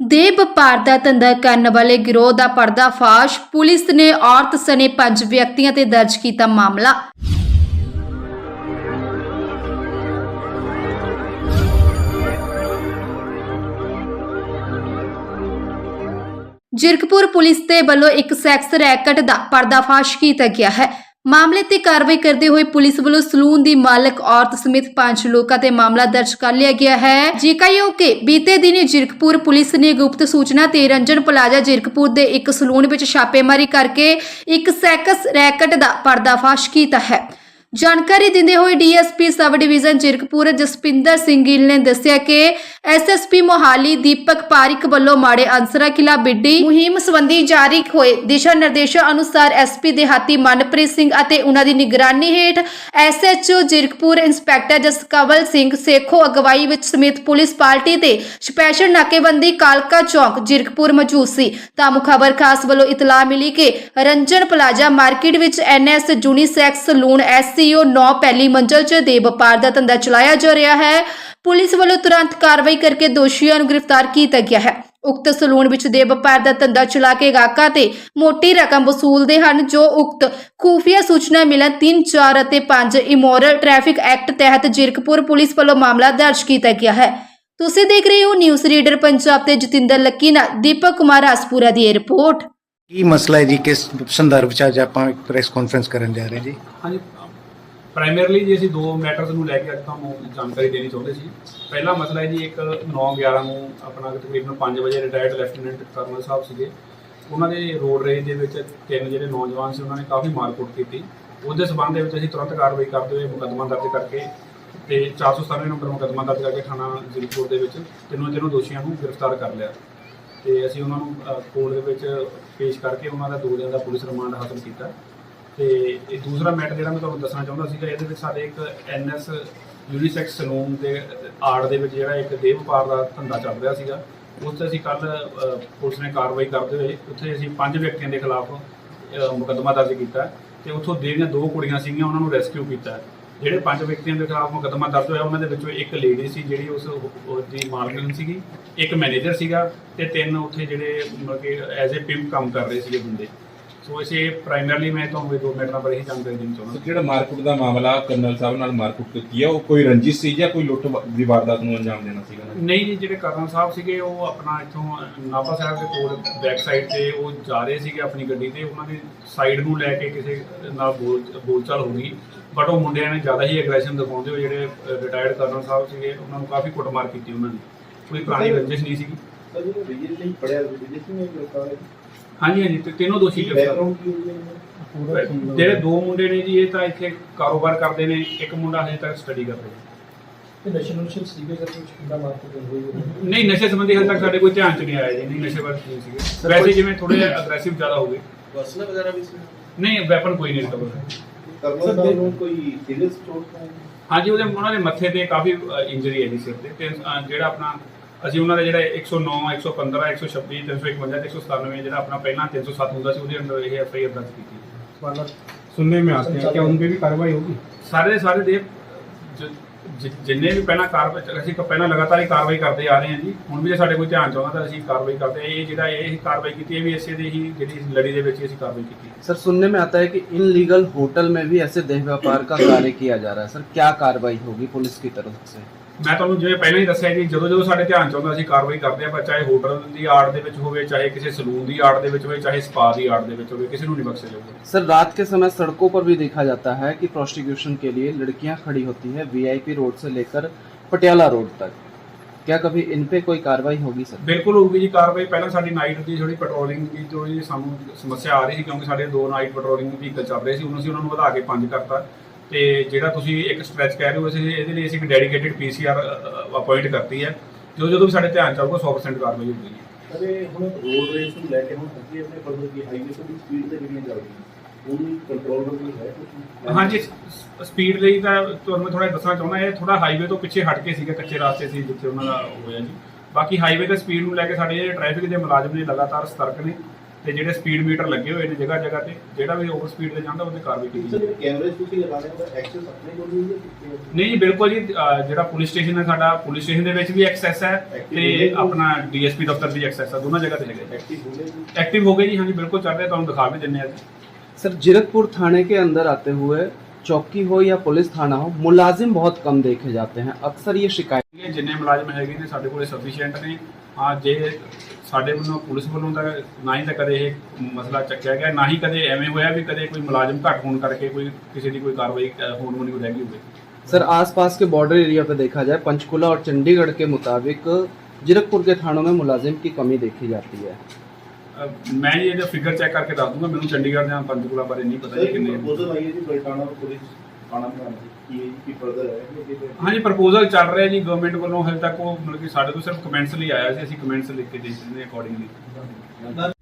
ਦੇ ਵਪਾਰ ਦਾ ਧੰਦਾ ਕਰਨ ਵਾਲੇ ਗਿਰੋਹ ਦਾ ਪਰਦਾਫਾਸ਼, ਪੁਲਿਸ ਨੇ ਔਰਤ ਸਣੇ ਪੰਜ ਵਿਅਕਤੀਆਂ ਤੇ ਦਰਜ ਕੀਤਾ ਮਾਮਲਾ। ਜਿਰਕਪੁਰ ਪੁਲਿਸ ਦੇ ਵੱਲੋਂ ਇੱਕ ਸੈਕਸ ਰੈਕਟ ਦਾ ਪਰਦਾਫਾਸ਼ ਕੀਤਾ ਗਿਆ ਹੈ। ਮਾਮਲੇ ਤੇ ਕਾਰਵਾਈ ਕਰਦੇ ਹੋਏ ਪੁਲਿਸ ਵੱਲੋਂ ਸਲੂਨ ਦੀ ਮਾਲਕ ਔਰਤ ਸਮੇਤ ਪੰਜ ਲੋਕਾਂ ਤੇ ਮਾਮਲਾ ਦਰਜ ਕਰ ਲਿਆ ਗਿਆ ਹੈ। ਜਿਕਾਯੋ ਕਿ ਬੀਤੇ ਦਿਨੀ ਜਿਰਕਪੁਰ ਪੁਲਿਸ ਨੇ ਗੁਪਤ ਸੂਚਨਾ ਤੇ ਰੰਜਨ ਪਲਾਜ਼ਾ ਜਿਰਕਪੁਰ ਦੇ ਇੱਕ ਸਲੂਨ ਵਿੱਚ ਛਾਪੇਮਾਰੀ ਕਰਕੇ ਇੱਕ ਸੈਕਸ ਰੈਕਟ ਦਾ ਪਰਦਾਫਾਸ਼ ਕੀਤਾ ਹੈ। ਜਾਣਕਾਰੀ ਦਿੰਦੇ ਹੋਏ DSP sub division Zirakpur Jaspinder Singh Gill ਨੇ ਦੱਸਿਆ ਕਿ ਐਸਐਸਪੀ ਮੋਹਾਲੀ ਦੀਪਕ ਪਾਰਿਕ ਵੱਲੋਂ ਮਾੜੇ ਅਨਸਰਾਂ ਖਿਲਾਫ ਬਿੱਡੀ ਮੁਹਿੰਮ ਸੰਬੰਧੀ ਜਾਰੀ ਹੋਏ ਦਿਸ਼ਾ ਨਿਰਦੇਸ਼ਾਂ ਅਨੁਸਾਰ ਐਸਪੀ ਦੇਹਾਤੀ ਮਨਪ੍ਰੀਤ ਸਿੰਘ ਅਤੇ ਉਹਨਾਂ ਦੀ ਨਿਗਰਾਨੀ ਹੇਠ ਐਸਐਚਓ ਜਿਰਕਪੁਰ ਇੰਸਪੈਕਟਰ ਜਸਕਵਲ ਸਿੰਘ ਸੇਖੋ ਅਗਵਾਈ ਵਿੱਚ ਸਮੇਤ ਪੁਲਿਸ ਪਾਰਟੀ ਤੇ ਸਪੈਸ਼ਲ ਨਾਕੇਬੰਦੀ ਕਾਲਕਾ ਚੌਕ ਜਿਰਕਪੁਰ ਮੌਜੂਦ ਸੀ। ਤਾਂ ਖਬਰ ਖਾਸ ਵੱਲੋਂ ਇਤਲਾਹ ਮਿਲੀ ਕਿ ਰੰਜਨ ਪਲਾਜ਼ਾ ਮਾਰਕੀਟ ਵਿੱਚ ਐਨਐਸ ਜੂਨੀਸੈਕਸ ਸਲੂਨ ਐਸਸੀਓ 9 ਪਹਿਲੀ ਮੰਜ਼ਲ 'ਚ ਦੇ ਵਪਾਰ ਦਾ ਧੰਦਾ ਚਲਾਇਆ ਜਾ ਰਿਹਾ ਹੈ। ਪੁਲਿਸ ਵੱਲੋਂ ਤੁਰੰਤ ਕਾਰਵਾਈ ਕਰਕੇ ਦੋਸ਼ੀਆਂ ਨੂੰ ਗ੍ਰਿਫਤਾਰ ਕੀਤਾ ਗਿਆ ਹੈ। ਉਕਤ ਸਲੂਨ ਵਿੱਚ ਦੇ ਵਪਾਰ ਦਾ ਧੰਦਾ ਚਲਾ ਕੇ ਗਾਹਕਾਂ ਤੇ ਮੋਟੀ ਰਕਮ ਵਸੂਲਦੇ ਹਨ ਜੋ ਉਕਤ ਖੂਫੀਆ ਸੂਚਨਾ ਮਿਲਣ 3 4 ਅਤੇ 5 ਇਮੋਰਲ ਟ੍ਰੈਫਿਕ ਐਕਟ ਤਹਿਤ ਜਿਰਕਪੁਰ ਪੁਲਿਸ ਵੱਲੋਂ ਮਾਮਲਾ ਦਰਜ ਕੀਤਾ ਗਿਆ ਹੈ। ਤੁਸੀਂ ਦੇਖ ਰਹੇ ਹੋ ਨਿਊਜ਼ ਰੀਡਰ ਪੰਜਾਬ ਤੇ ਜਤਿੰਦਰ ਲੱਕੀ ਨਾਲ ਦੀਪਕ ਕੁਮਾਰ ਹਸਪੂਰਾ ਦੀ ਰਿਪੋਰਟ। ਕੀ ਮਸਲਾ ਹੈ ਜੀ? ਕਿਸ ਸੰਦਰਭ ਚ ਅੱਜ ਆਪਾਂ ਇੱਕ ਪ੍ਰੈਸ ਕਾਨਫਰੰਸ ਕਰਨ ਜਾ ਰਹੇ ਜੀ? ਹਾਂਜੀ ਪ੍ਰਾਇਮਰੀਲੀ ਜੀ ਅਸੀਂ ਦੋ ਮੈਟਰਸ ਨੂੰ ਲੈ ਕੇ ਅੱਜ ਤੁਹਾਨੂੰ ਜਾਣਕਾਰੀ ਦੇਣੀ ਚਾਹੁੰਦੇ ਸੀ। ਪਹਿਲਾ ਮਸਲਾ ਹੈ ਜੀ, ਇੱਕ 9/11 ਨੂੰ ਆਪਣਾ ਤਕਰੀਬਨ 5 ਵਜੇ ਰਿਟਾਇਰਡ ਲੈਫਟੀਨੈਂਟ ਕਰਨਲ ਸਾਹਿਬ ਸੀਗੇ। ਉਹਨਾਂ ਦੇ ਰੋਡ ਰੇਜ ਦੇ ਵਿੱਚ ਤਿੰਨ ਜਿਹੜੇ ਨੌਜਵਾਨ ਸੀ, ਉਹਨਾਂ ਨੇ ਕਾਫੀ ਮਾਰਕੁੱਟ ਕੀਤੀ। ਉਹਦੇ ਸਬੰਧ ਦੇ ਵਿੱਚ ਅਸੀਂ ਤੁਰੰਤ ਕਾਰਵਾਈ ਕਰਦੇ ਹੋਏ ਮੁਕੱਦਮਾ ਦਰਜ ਕਰਕੇ ਤੇ 497 ਨੰਬਰ ਮੁਕੱਦਮਾ ਦਰਜ ਕਰਕੇ ਥਾਣਾ ਜ਼ਿਲ੍ਹਪੁਰ ਦੇ ਵਿੱਚ ਤਿੰਨੋਂ ਤਿੰਨੋਂ ਦੋਸ਼ੀਆਂ ਨੂੰ ਗ੍ਰਿਫਤਾਰ ਕਰ ਲਿਆ। ਤੇ ਅਸੀਂ ਉਹਨਾਂ ਨੂੰ ਕੋਰਟ ਦੇ ਵਿੱਚ ਪੇਸ਼ ਕਰਕੇ ਉਹਨਾਂ ਦਾ ਦੋ ਦਿਨ ਦਾ ਪੁਲਿਸ ਰਿਮਾਂਡ ਹਾਸਲ ਕੀਤਾ। ਤੇ ਇਹ ਦੂਸਰਾ ਮੈਟਰ ਜਿਹੜਾ ਮੈਂ ਤੁਹਾਨੂੰ ਦੱਸਣਾ ਚਾਹੁੰਦਾ ਸੀਗਾ, ਇਹਦੇ ਵਿੱਚ ਸਾਡੇ ਇੱਕ ਐਨਐਸ ਯੂਨੀਸੈਕਸ ਸਲੂਨ ਦੇ ਆੜ ਦੇ ਵਿੱਚ ਜਿਹੜਾ ਇੱਕ ਦੇਹ ਵਪਾਰ ਦਾ ਧੰਦਾ ਚੱਲ ਰਿਹਾ ਸੀਗਾ। ਉਸ ਤੇ ਅਸੀਂ ਕੱਲ ਪੁਲਿਸ ਨੇ ਕਾਰਵਾਈ ਕਰਦੇ ਹੋਏ ਉੱਥੇ ਅਸੀਂ ਪੰਜ ਵਿਅਕਤੀਆਂ ਦੇ ਖਿਲਾਫ ਮੁਕੱਦਮਾ ਦਰਜ ਕੀਤਾ ਤੇ ਉੱਥੋਂ ਜਿਹੜੀਆਂ ਦੋ ਕੁੜੀਆਂ ਸੀਗੀਆਂ, ਉਹਨਾਂ ਨੂੰ ਰੈਸਕਿਊ ਕੀਤਾ ਜਿਹੜੇ ਪੰਜ ਵਿਅਕਤੀਆਂ ਦੇ ਖਿਲਾਫ ਮੁਕੱਦਮਾ ਦਰਜ ਹੋਇਆ, ਉਹਨਾਂ ਦੇ ਵਿੱਚੋਂ ਇੱਕ ਲੇਡੀ ਸੀ ਜਿਹੜੀ ਉਸ, ਉਹ ਦੀ ਮਾਲਕਣ ਸੀਗੀ, ਇੱਕ ਮੈਨੇਜਰ ਸੀਗਾ ਤੇ ਤਿੰਨ ਉੱਥੇ ਜਿਹੜੇ ਮਤਲਬ ਕਿ ਐਜ਼ ਅ ਪਿੰਪ ਕੰਮ ਕਰ ਰਹੇ ਸੀਗੇ ਬੰਦੇ। ਸੋ ਇਸੇ ਪ੍ਰਾਇਮਰੀਲੀ ਮੈਂ ਤੁਹਾਨੂੰ ਦੋ ਮੈਟਰਾਂ ਬਾਰੇ ਹੀ ਜਾਣਕਾਰੀ ਦੇਣੀ ਚਾਹੁੰਦਾ। ਸੋ ਜਿਹੜਾ ਮਾਰਕੁੱਟ ਦਾ ਮਾਮਲਾ ਕਰਨਲ ਸਾਹਿਬ ਨਾਲ ਮਾਰਕੁੱਟ ਕੀਤੀ ਹੈ ਉਹ ਕੋਈ ਰੰਜਿਸ਼ ਸੀ ਜਾਂ ਕੋਈ ਲੁੱਟ ਦੀ ਵਾਰਦਾਤ ਨੂੰ ਅੰਜਾਮ ਦੇਣਾ ਸੀਗਾ? ਨਹੀਂ ਜੀ ਜਿਹੜੇ ਕਰਨਲ ਸਾਹਿਬ ਸੀਗੇ ਉਹ ਆਪਣਾ ਇੱਥੋਂ ਨਾਭਾ ਸਾਹਿਬ ਦੇ ਕੋਲ ਬੈਕ ਸਾਈਡ ਤੇ ਉਹ ਜਾ ਰਹੇ ਸੀਗੇ ਆਪਣੀ ਗੱਡੀ ਤੇ। ਉਹਨਾਂ ਦੀ ਸਾਈਡ ਨੂੰ ਲੈ ਕੇ ਕਿਸੇ ਨਾਲ ਬੋਲ ਬੋਲਚਾਲ ਹੋ ਗਈ। ਬਟ ਉਹ ਮੁੰਡਿਆਂ ਨੇ ਜ਼ਿਆਦਾ ਹੀ ਐਗਰੈਸ਼ਨ ਦਿਖਾਉਂਦੇ ਹੋਏ ਜਿਹੜੇ ਰਿਟਾਇਰਡ ਕਰਨਲ ਸਾਹਿਬ ਸੀਗੇ ਉਹਨਾਂ ਨੂੰ ਕਾਫੀ ਕੁੱਟਮਾਰ ਕੀਤੀ ਉਹਨਾਂ ਨੇ। ਕੋਈ ਪੁਰਾਣੀ ਰੰਜਿਸ਼ ਨਹੀਂ ਸੀਗੀ। ਸਰ ਪੜਿਆ ਹਾਂਜੀ ਹਾਂਜੀ ਤੇ ਤਿੰਨੋਂ ਦੋਸ਼ੀ ਗ੍ਰਿਫਤਾਰ ਜਿਹੜੇ ਦੋ ਮੁੰਡੇ ਨੇ ਜੀ ਇਹ ਤਾਂ ਇੱਥੇ ਕਾਰੋਬਾਰ ਕਰਦੇ ਨੇ ਇੱਕ ਮੁੰਡਾ ਹਜੇ ਤੱਕ ਸਟੱਡੀ ਕਰ ਰਿਹਾ। ਤੇ ਨਸ਼ੇ ਨੁਸ਼ੇ ਸੀਗੇ ਸਰ ਕੁਝ ਕਿੰਨਾ ਮਾਰਕੀਟ ਹੋਈ ਹੋਈ ਨਹੀਂ ਨਸ਼ੇ ਸੰਬੰਧੀ ਹਜੇ ਤੱਕ ਸਾਡੇ ਕੋਈ ਧਿਆਨ ਚ ਨਹੀਂ ਆਇਆ ਜੀ ਨਹੀਂ ਨਸ਼ੇ ਬਾਰੇ ਨਹੀਂ ਸੀਗੇ। ਵੈਸੇ ਜਿਵੇਂ ਥੋੜੇ ਅਗਰੈਸਿਵ ਜ਼ਿਆਦਾ ਹੋ ਗਏ। ਪਰਸਨਲ ਵਗੈਰਾ ਵੀ ਸੀ? ਨਹੀਂ ਵੈਪਨ ਕੋਈ ਨਹੀਂ ਰਿਕਵਰ ਸਾਹਿਬ ਨੂੰ ਕੋਈ ਸੀਰੀਅਸ ਚੋਟ ਤਾਂ? ਹਾਂਜੀ ਉਹਦੇ ਉਹਨਾਂ ਦੇ ਮੱਥੇ ਤੇ ਕਾਫੀ ਇੰਜਰੀ ਹੈ ਜੀ ਸਿਰ ਤੇ ਜਿਹੜਾ ਆਪਣਾ ਅਸੀਂ ਉਹਨਾਂ ਦਾ ਜਿਹੜਾ 109 115 126 351 ਤੇ 197 ਜਿਹੜਾ ਆਪਣਾ ਪਹਿਲਾਂ 307 ਹੁੰਦਾ ਸੀ ਉਹਦੇ ਅੰਦਰ ਇਹ ਐਫਆਈਆਰ ਦਰਜ ਕੀਤੀ सुनने में आते हैं क्या उन पे भी कार्रवाई होगी ਸਾਰੇ ਦੇ ਸਾਰੇ ਦੇ ਜ- ਜ- ਜਿੰਨੇ ਵੀ ਪਹਿਲਾਂ ਕਾਰਵਾਈ ਅਸੀਂ ਪਹਿਲਾਂ ਲਗਾਤਾਰ ਹੀ ਕਾਰਵਾਈ ਕਰਦੇ ਆ ਰਹੇ ਹਾਂ ਜੀ ਹੁਣ ਵੀ ਜੇ ਸਾਡੇ ਕੋਈ ਧਿਆਨ ਚਾਹੁੰਦਾ ਤਾਂ ਅਸੀਂ ਕਾਰਵਾਈ ਕਰਦੇ ਹਾਂ। ਇਹ ਜਿਹੜਾ ਇਹ ਕਾਰਵਾਈ ਕੀਤੀ ਇਹ ਵੀ ਇਸੇ ਦੇ ਹੀ ਜਿਹੜੀ ਲੜੀ ਦੇ ਵਿੱਚ ਹੀ ਅਸੀਂ ਕਾਰਵਾਈ ਕੀਤੀ सर सुनने में आता है कि इन लीगल होटल में भी ऐसे देह व्यापार का कार्य किया जा रहा है सर क्या कार्रवाई होगी पुलिस की तरफ से ਮੈਂ ਤੁਹਾਨੂੰ ਜਿਵੇਂ ਪਹਿਲਾਂ ਹੀ ਦੱਸਿਆ ਜੀ ਜਦੋਂ ਜਦੋਂ ਸਾਡੇ ਧਿਆਨ ਚ ਆਉਂਦਾ ਅਸੀਂ ਕਾਰਵਾਈ ਕਰਦੇ ਹਾਂ ਪਰ ਚਾਹੇ ਹੋਟਲ ਦੀ ਆੜ ਦੇ ਵਿੱਚ ਹੋਵੇ ਚਾਹੇ ਕਿਸੇ ਸਲੂਨ ਦੀ ਆੜ ਦੇ ਵਿੱਚ ਹੋਵੇ ਚਾਹੇ ਸਪਾ ਦੀ ਆੜ ਦੇ ਵਿੱਚ ਹੋਵੇ ਕਿਸੇ ਨੂੰ ਨਹੀਂ ਬਖਸ਼ਿਆ ਜਾਊਗਾ सर रात के समय सड़कों पर भी देखा जाता है कि प्रोस्टिट्यूशन के लिए लड़कियां खड़ी होती है वीआईपी रोड से लेकर पटियाला रोड तक क्या कभी इन पे कोई कार्रवाई होगी सर ਬਿਲਕੁਲ ਹੋਊਗੀ ਜੀ ਕਾਰਵਾਈ ਪਹਿਲਾਂ ਸਾਡੀ ਨਾਈਟ ਦੀ ਥੋੜੀ ਪੈਟਰੋਲਿੰਗ ਦੀ ਥੋੜੀ ਸਾਨੂੰ ਸਮੱਸਿਆ ਆ ਰਹੀ ਸੀ ਕਿਉਂਕਿ ਸਾਡੇ ਦੋ ਨਾਈਟ ਪੈਟਰੋਲਿੰਗ ਵਹੀਕਲ ਚੱਲ ਰਹੇ ਸੀ ਹੁਣ ਅਸੀਂ ਉਹਨਾਂ ਨੂੰ ਵਧਾ ਕੇ ਪੰਜ ਕਰਤਾ ਤੇ ਜਿਹੜਾ ਤੁਸੀਂ ਇੱਕ ਸਟ੍ਰੈਚ ਕਹਿ ਰਹੇ ਹੋ ਅਸੀਂ ਇਹਦੇ ਲਈ ਅਸੀਂ ਇੱਕ ਡੈਡੀਕੇਟਿਡ ਪੀਸੀਆਰ ਅਪਾਇੰਟ ਕਰਤੀ ਹੈ। ਜੋ ਜਦੋਂ ਵੀ ਸਾਡੇ ਧਿਆਨ ਚ ਆਊਗਾ 100% ਕਾਰਵਾਈ ਹੋਊਗੀ ਅਰੇ ਹੁਣ ਰੋਡ ਰੇਸ ਨੂੰ ਲੈ ਕੇ ਹੁਣ ਅੱਗੇ ਆਪਣੇ ਫਰਦਰ ਕੀ ਹਾਈਵੇ ਤੋਂ ਵੀ ਸਪੀਡ ਤੇ ਗੱਡੀਆਂ ਚੱਲਦੀਆਂ ਉਹਨੂੰ ਕੰਟਰੋਲ ਲਈ ਹੈ? ਹਾਂਜੀ ਸਪੀਡ ਲਈ ਤਾਂ ਤੁਹਾਨੂੰ ਮੈਂ ਥੋੜਾ ਦੱਸਣਾ ਚਾਹੁੰਦਾ ਇਹ ਥੋੜਾ ਹਾਈਵੇ ਤੋਂ ਪਿੱਛੇ ਹਟ ਕੇ ਸੀਗਾ ਕੱਚੇ ਰਾਸਤੇ ਸੀ ਜਿੱਥੇ ਉਹਨਾਂ ਦਾ ਹੋਇਆ ਜੀ। ਬਾਕੀ ਹਾਈਵੇ ਤੇ ਸਪੀਡ ਨੂੰ ਲੈ ਕੇ ਸਾਡੇ ਜਿਹੜੇ ਟ੍ਰੈਫਿਕ ਦੇ ਮੁਲਾਜ਼ਮ ਨੇ ਲਗਾਤਾਰ ਸਤਰਕ ਨੇ। ਤੇ ਜਿਹੜੇ ਸਪੀਡ ਮੀਟਰ ਲੱਗੇ ਹੋਏ ਨੇ ਜਗ੍ਹਾ ਜਗ੍ਹਾ ਤੇ ਜਿਹੜਾ ਵੀ ਓਵਰ ਸਪੀਡ ਤੇ ਜਾਂਦਾ ਉਹਦੇ ਕਾਰਵਾਈ ਕੀਤੀ ਸਰ ਜਾਵੇ ਜਿਹੜੇ ਕੈਮਰੇ ਤੁਸੀਂ ਲਗਾ ਰਹੇ ਹੋ ਉਹਦਾ ਐਕਸੈਸ ਆਪਣੇ ਕੋਲ ਹੀ ਹੈ ਕਿੱਥੇ? ਨਹੀਂ ਜੀ ਬਿਲਕੁਲ ਜੀ ਅਹ ਜਿਹੜਾ ਪੁਲਿਸ ਸਟੇਸ਼ਨ ਹੈ ਸਾਡਾ ਪੁਲਿਸ ਸਟੇਸ਼ਨ ਦੇ ਵਿੱਚ ਵੀ ਐਕਸੈਸ ਹੈ ਤੇ ਆਪਣਾ ਡੀਐਸਪੀ ਦਫ਼ਤਰ ਵੀ ਐਕਸੈਸ ਹੈ ਦੋਨਾਂ ਜਗ੍ਹਾ ਤੇ ਹੈਗਾ ਐਕਟਿਵ ਹੋ ਗਏ ਜੀ ਐਕਟਿਵ ਹੋ ਗਏ ਜੀ ਹਾਂਜੀ ਬਿਲਕੁਲ ਚੱਲ ਰਿਹਾ ਤੁਹਾਨੂੰ ਦਿਖਾ ਵੀ ਦਿੰਨੇ ਆ सर जीरकपुर थाने के अंदर आते हुए चौकी हो या पुलिस थाना हो मुलाजिम बहुत कम देखे जाते हैं अक्सर ये शिकायत ਇਹ ਜਿੰਨੇ ਮੁਲਾਜ਼ਮ ਹੈਗੇ ਨੇ ਸਾਡੇ ਕੋਲੇ ਸਫੀਸ਼ੀਐਂਟ ਨੇ ਹਾਂ ਜੇ ਸਾਡੇ ਵੱਲੋਂ ਪੁਲਿਸ ਵੱਲੋਂ ਤਾਂ ਨਾ ਹੀ ਤਾਂ ਕਦੇ ਇਹ ਮਸਲਾ ਚੱਕਿਆ ਗਿਆ ਨਾ ਹੀ ਕਦੇ ਐਵੇਂ ਹੋਇਆ ਵੀ ਕਦੇ ਕੋਈ ਮੁਲਾਜ਼ਮ ਘੱਟ ਹੋਣ ਕਰਕੇ ਕੋਈ ਕਿਸੇ ਦੀ ਕੋਈ ਕਾਰਵਾਈ ਅ, ਹੋਣ ਵਾਲੀ ਰਹਿ ਗਈ ਹੋਵੇ सर आसपास के बॉर्डर एरिया पे देखा जाए पंचकुला और चंडीगढ़ के मुताबिक जीरकपुर के थानों में मुलाजिम की कमी देखी जाती है ਅ, ਮੈਂ ਜੀ ਇਹਦਾ ਫਿਗਰ ਚੈੱਕ ਕਰਕੇ ਦੱਸ ਦੂੰਗਾ ਮੈਨੂੰ ਚੰਡੀਗੜ੍ਹ ਜਾਂ ਪੰਚਕੂਲਾ ਬਾਰੇ ਨਹੀਂ ਪਤਾ ਸਰ ਜੀ ਇਹ ਕਿੰਨੇ ਪ੍ਰਪੋਜ਼ਲ ਆਈ ਹੈ ਜੀ ਬਲਟਾਣਾ ਪੁਲਿਸ ਥਾਣਾ ਬਣਾਉਣ ਦੀ ਕੀ ਹੈ ਜੀ ਕੀ ਫਰਦਰ ਹੈ ਕਿ ਇਹਦੇ ਹਾਂਜੀ ਪ੍ਰਪੋਜ਼ਲ ਚੱਲ ਰਿਹਾ ਜੀ ਗਵਰਨਮੈਂਟ ਵੱਲੋਂ ਹਜੇ ਤੱਕ ਉਹ ਮਤਲਬ ਕਿ ਸਾਡੇ ਤੋਂ ਸਿਰਫ ਕਮੈਂਟਸ ਲਈ ਆਇਆ ਸੀ ਅਸੀਂ ਕਮੈਂਟਸ ਲਿਖ ਕੇ ਦੇ ਦਿੰਦੇ ਅਕੋਰਡਿੰਗਲੀ